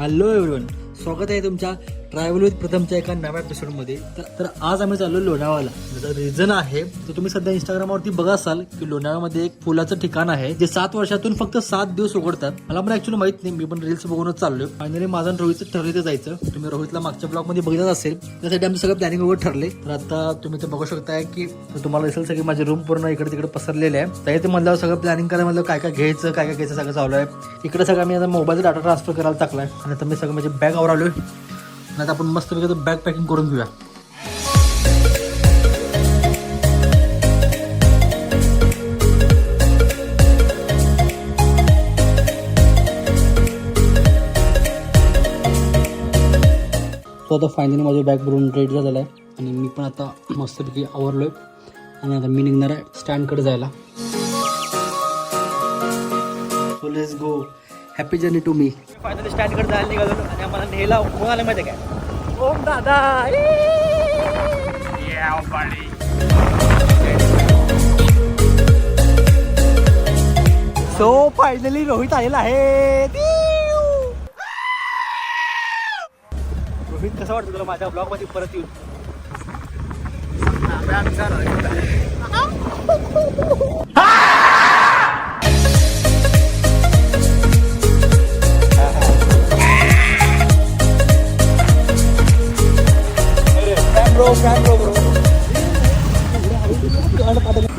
Hello एवढून स्वागत आहे तुमच्या ट्रॅव्हल विथ प्रथमच्या एका नव्या एपिसोडमध्ये तर तर आज आम्ही चाललो लोणावळ्याला त्याचं रिझन आहे तर तुम्ही सध्या इंस्टाग्रामवरती बघा असाल की लोणावळ्यामध्ये एक फुलाचं ठिकाण आहे जे सात वर्षातून फक्त सात दिवस उघडतात. मला पण ऍक्च्युअली माहीत नाही मी पण रील्स बघूनच चाललोय. फायनली माझं आणि रोहितचं ठरलं जायचं. तुम्ही रोहितला मागच्या ब्लॉगमध्ये बघितलं असेल त्यासाठी आमचं सगळं प्लॅनिंग वगैरे ठरले तर आता तुम्ही ते बघू शकताय की तुम्हाला दिसेल सगळी माझी रूम पूर्ण इकडे तिकडे पसरलेले आहे. तर ते म्हणलं सगळं प्लॅनिंग करायला म्हणलं काय काय घ्यायचं काय काय घ्यायचं सगळं चालू आहे. इकडे सगळं मी आता मोबाईलचा डाटा ट्रान्सफर करायला टाकलाय. आणि आता मी सगळं माझी बॅग आवरालोय. नाही आता आपण मस्त बॅग पॅकिंग करून घेऊया. तो आता फायनली माझी बॅग भरून रेडी झालेला आहे. आणि मी पण आता मस्तपैकी आवरलोय. आणि आता मी निघणार आहे स्टँडकडे जायला. So let's go happy journey to me finally स्टँडकडे जायला निघालो आणि आम्हाला नेला. कोण आलं माहिती आहे काय? ओम दादा. सो फायनली रोहित आलेला आहे. रोहित कसं वाटतं तुला माझ्या ब्लॉगमध्ये परत येऊन?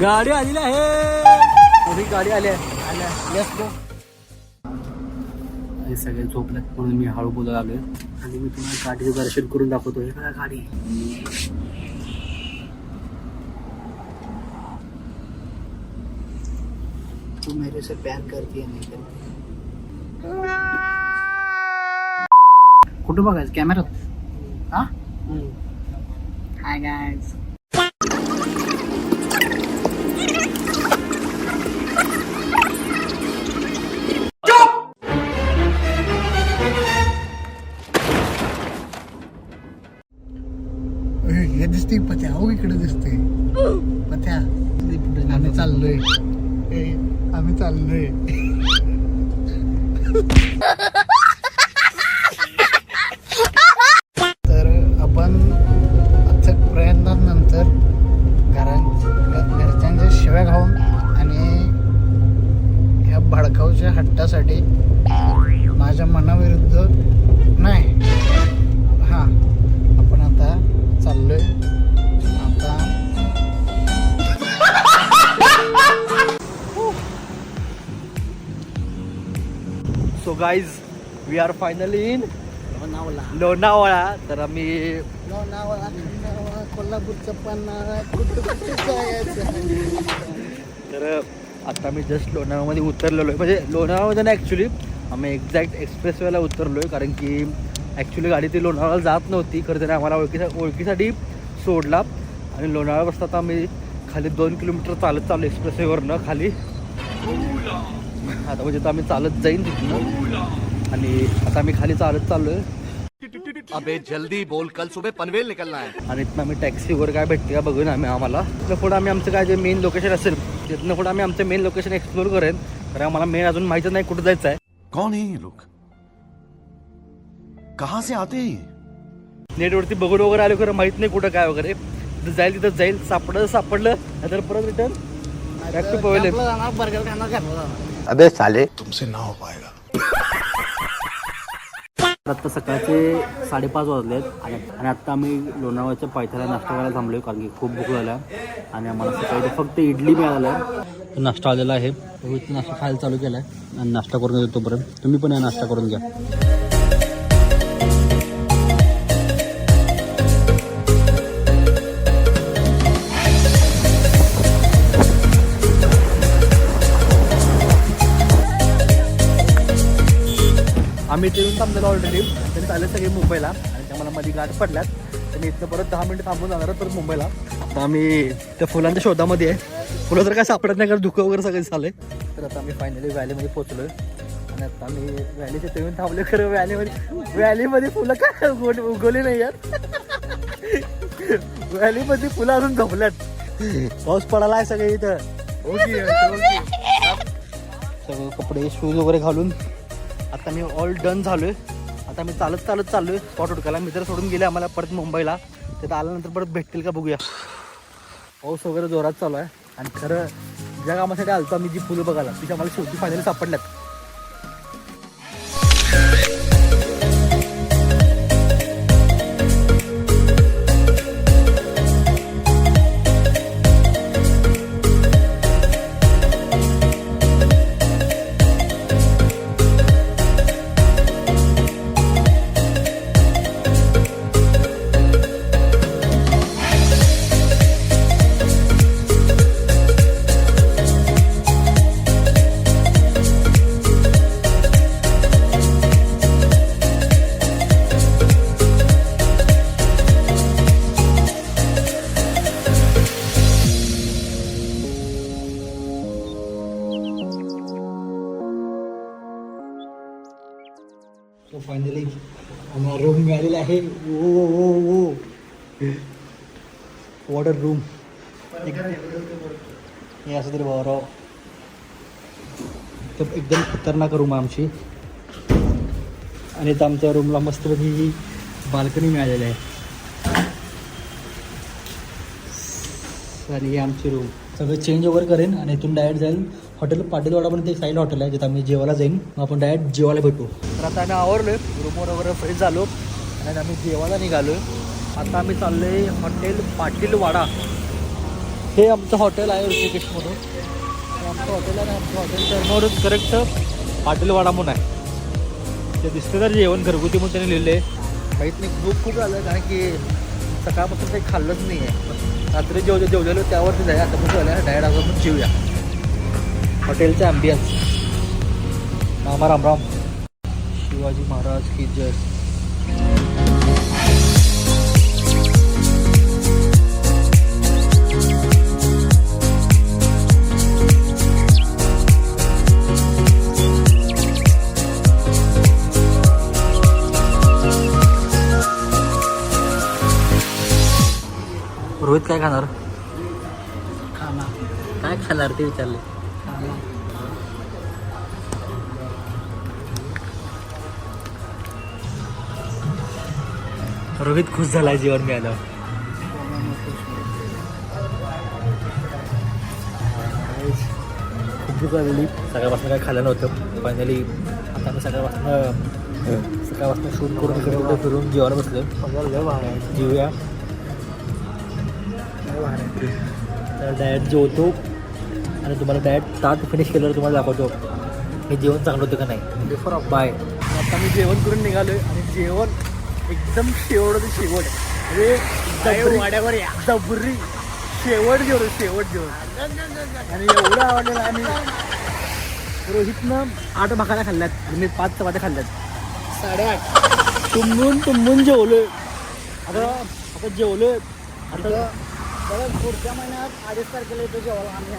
गाडी आलेली आहे. गाडी आली आहे. सगळे झोपलेत म्हणून मी हळू बोलायला आलोय आणि मी तुम्हाला गाडीचं दर्शन करून दाखवतो हे बघा गाडी. तू मेरे से प्यार करती है नहीं करती कुठं बघायचं? कॅमेरात हा? हाय गायज ए, हे दिसते पत्या हो इकडे दिसते पत्या आम्ही चाललोय. ए, आम्ही चाललोय. So guys we are finally in Lonavala. तर आम्ही लोणावळा कोल्हापूरचं पन्हाळा तर आता मी जस्ट लोणावळ्यामध्ये उतरलेलो आहे. म्हणजे लोणावळ्यामध्ये ना ॲक्च्युली आम्ही एक्झॅक्ट एक्सप्रेसवेला उतरलो आहे कारण की ॲक्च्युली गाडी ती लोणावळ्याला जात नव्हती. खरं त्याने आम्हाला ओळखीसा ओळखीसाठी सोडला. आणि लोणावळा आता आम्ही खाली दोन किलोमीटर चालत चाललो एक्सप्रेसवेवरनं खाली. आता म्हणजे आम्ही चालत जाईन तिथनं. आणि आता आम्ही खाली चालत चाललो आहे अबे जल्दी बोल. कल सुबह पनवेल निकलना है. आणि इथनं आम्ही टॅक्सी वगैरे काय भेटते का बघून आम्ही आम्हाला. तिथनं पुढं आम्ही आमचं काय जे मेन लोकेशन असेल तिथनं पुढं आम्ही आमचं मेन लोकेशन एक्सप्लोर करेन. कारण आम्हाला मेन अजून माहिती नाही कुठं जायचं आहे. कौन है ये लोग? कहाँ से आते हैं? नेटवरती बघून वगैरे आलो खरं माहीत नाही कुठं काय वगैरे. तिथं जाईल तिथं जाईल. सापडलं सापडलं. नाहीतर परत रिटर्न बॅक टू पवेलियन आपलं जाणार बर्गर खाणार घरला जाणार. अबे साले. तुमसे ना हो पाएगा आता सकाळचे साडेपाच वाजले आहेत आणि आणि आत्ता आम्ही लोणावळ्याच्या पायथ्याला नाश्ता करायला थांबलो कारण की खूप भूक झाला आणि आम्हाला सकाळी फक्त इडली मिळाला आहे नाश्ता आलेला आहे. नाश्ता खायला चालू केला आहे आणि नाश्ता करून घेतो तोपर्यंत. तुम्ही पण या नाश्ता करून घ्या. थांबलेलो ऑलरेडी त्यांनी चालले सगळे मुंबईला. आणि त्या मला मध्ये गाठ पडल्यात. त्यांनी इथं परत दहा मिनिटं थांबून जाणार परत मुंबईला. आता आम्ही त्या फुलांच्या शोधामध्ये आहे. फुलं तर काय सापडत नाही कारण धुकं वगैरे सगळं झालंय. तर आता आम्ही फायनली व्हॅलीमध्ये पोहोचलोय. आणि आता आम्ही व्हॅलीच्या ते येऊन थांबलो खरं व्हॅलीमध्ये व्हॅलीमध्ये फुलं काय उगवली नाही यार? व्हॅलीमध्ये फुलं अजून झोपल्यात. पाऊस पडायला आहे सगळे इथं. हो हो हो सगळं कपडे शूज वगैरे घालून आता मी ऑल डन झालोय. आता मी चालत चालत चाललोय स्पॉट उडकायला. मित्र सोडून गेले आम्हाला परत मुंबईला. तिथं आल्यानंतर परत भेटतील का बघूया. पाऊस वगैरे जोरात चालू आहे. आणि खरं ज्या कामासाठी आलतो आम्ही जी फुलं बघायला तिच्या आम्हाला शेवटी फायनली सापडल्यात. फायनली आम्हाला रूम मिळालेला आहे. ओ ओ ओ वॉटर रूम हे असं तरी बाबा राव तर एकदम खतरनाक रूम आमची. आणि इथं आमच्या रूमला मस्तपैकी बाल्कनी मिळालेली आहे. आणि ही आमची रूम सगळं चेंज वगैरे करेन आणि इथून डायरेक्ट जाईल. हॉटेल पाटीलवाडा म्हणून ते साईड हॉटेल आहे जिथं आम्ही जेवायला जाईन. मग आपण डायरेक्ट जेवायला भेटू. तर आता आम्ही आवरलोय रूमवर वगैरे फ्रेश झालो. आणि आम्ही जेवायला निघालोय. आता आम्ही चाललोय हॉटेल पाटीलवाडा. हे आमचं हॉटेल आहे ऋषिकेशमधून. आमचं हॉटेल आहे आमचं हॉटेल टर्नवरच करेक्ट पाटीलवाडा म्हणून आहे. ते दिसतं तर जेवण घरगुती म्हणून त्यांनी लिहिलं आहे माहीत नाही खूप खूप झालं कारण की सकाळपासून काही खाल्लंच नाही आहे रात्री जेव जेवलेलो त्यावरती जाय आता पण झालं डायरेक्ट आपण जेवूया. हॉटेलचा ॲम्बियन्स मामा रामराम शिवाजी महाराज की जय. रोहित काय खाणार? खाना काय खाणार ते विचारले. रोहित खुश झालाय जेवण मिळालं. खूप भूक लागलेली सकाळपासून काय खाल्लं नव्हतं. फायनली आता आम्ही सकाळपासून सकाळपासून शूट करून इकडे तिकडे फिरून जेवायला बसलो जेवूया तर डायरेक्ट जेवतो. आणि तुम्हाला डायरेक्ट ताट फिनिश केल्यावर तुम्हाला दाखवतो. हे जेवण चांगलं होतं का नाही. बाय आता मी जेवण करून निघालोय आणि जेवण एकदम शेवट शेवट. म्हणजे वाड्यावर या. दबरी शेवट जेवण शेवट जेवण आणि एवढं आवडलेलं आणि रोहितनं आठ भाकऱ्या खाल्ल्यात. मी पाच चपात्या खाल्ल्यात. साडेआठ. तुंबून तुंबून जेवलोय. आता आता जेवलोय. आता परत पुढच्या महिन्यात अडीच तारखेला येतो जेवायला आम्ही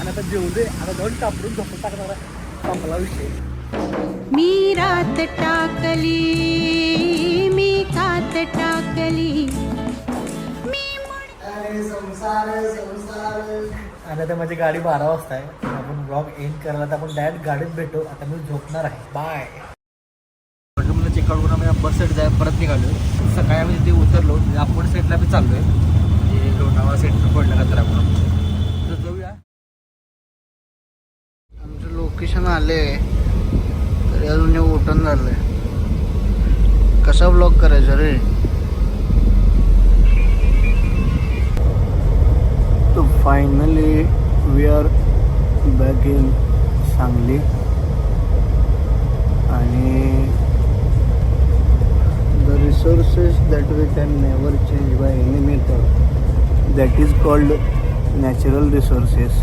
आणि आता जेवलोय. आता दोन टापडून झोपून टाकणार आहे. संपला विषय. मी रात टाकली मी कात टाकली. मी आणि आता माझी गाडी बारा वाजता आहे. आपण ब्लॉग एंड करायला तर आपण डायरेक्ट गाडीत भेटू. आता मी झोपणार आहे. बाय मला चेकआउट करून आम्ही बस साईड जाय परत निघालो सकाळी आम्ही तिथे उतरलो. म्हणजे आपण साईडला बी चाललोय. म्हणजे लोणावळा सेंटर पडलं का तर आपण तर जाऊया. आमचं लोकेशन आले तरी अजून उठून उठण झालंय. कसा ब्लॉक करायचा रे? तो finally we are back in Sangli आणि the resources that we can never change by any method that is called natural resources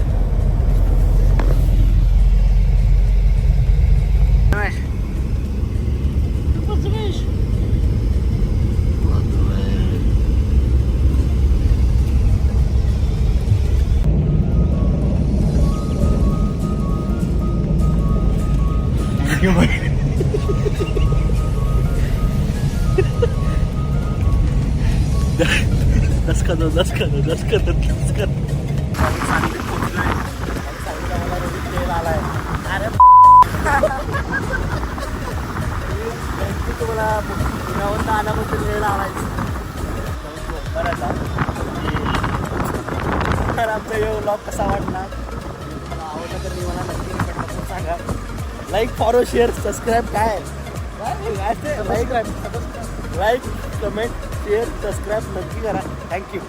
दस का दो दस का दो दस का दो दस का दो मला पुण्यावरून आल्याबद्दल वेळ लावायचं बरं तर आमचा यो ब्लॉग कसा वाटला मला आवडला तर मी मला नक्की सांगा. लाईक फॉलो शेअर सबस्क्राईब काय? Like like comment share subscribe नक्की करा. Thank you